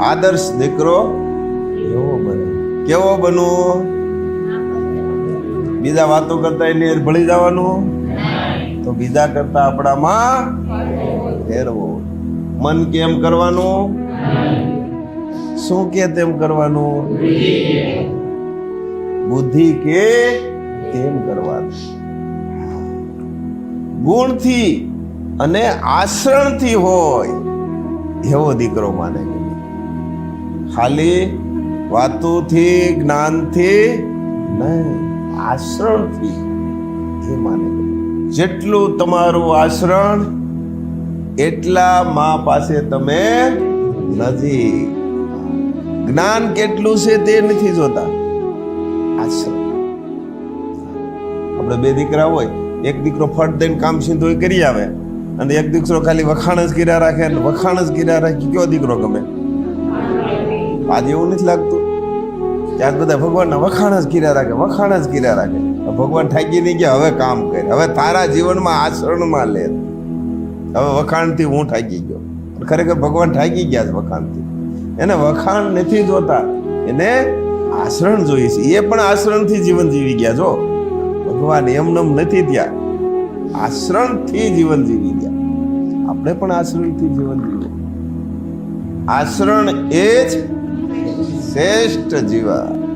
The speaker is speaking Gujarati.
આદર્શ દીકરો એવો બને? કેવો બનવું? બીજા વાતો કરતા એની ભળી જવાનું? તો બીજા કરતા આપણામાં ફેરવો. મન કેમ કરવાનું? શું કે તેમ કરવાનું? બુદ્ધિ કે તેમ કરવાનું? ગુણથી અને આશરણથી હોય એવો દીકરો માને. ખાલી વાતોથી, જ્ઞાનથી નહીં આશ્રણથી એ માને. જેટલું તમારું આશ્રણ એટલા મા પાસે તમે નજીક. જ્ઞાન કેટલું છે તે નથી જોતા. આશ્રણ આપણે બે દીકરા હોય, એક દીકરો ફટ દઈને કામ સીધો કરી આવે, અને એક દીકરો ખાલી વખાણ જ કર્યા રાખે, અને વખાણ જ કર્યા રાખે કયો દીકરો ગમે? આજે એવું નથી લાગતું. ત્યાં બધા ભગવાનના વખાણ જ કર્યા રાખે, વખાણ જ કર્યા રાખે. ભગવાન થાકી નહીં ગયા હવે કામ કરે, હવે તારા જીવનમાં આચરણમાં લે. હવે વખાણથી હું થાકી ગયો. ખરેખર ભગવાન થાકી ગયા છે વખાણથી. એને વખાણ નથી જોતા, એને આચરણ જોઈએ છે. એ પણ આચરણથી જીવન જીવી ગયા, જો. ભગવાન એમનેમ નથી ત્યાં આશ્રણથી જીવન જીવી ગયા. આપણે પણ આશરણથી જીવન જીવીએ. આશ્રણ એ જ શ્રેષ્ઠ જીવન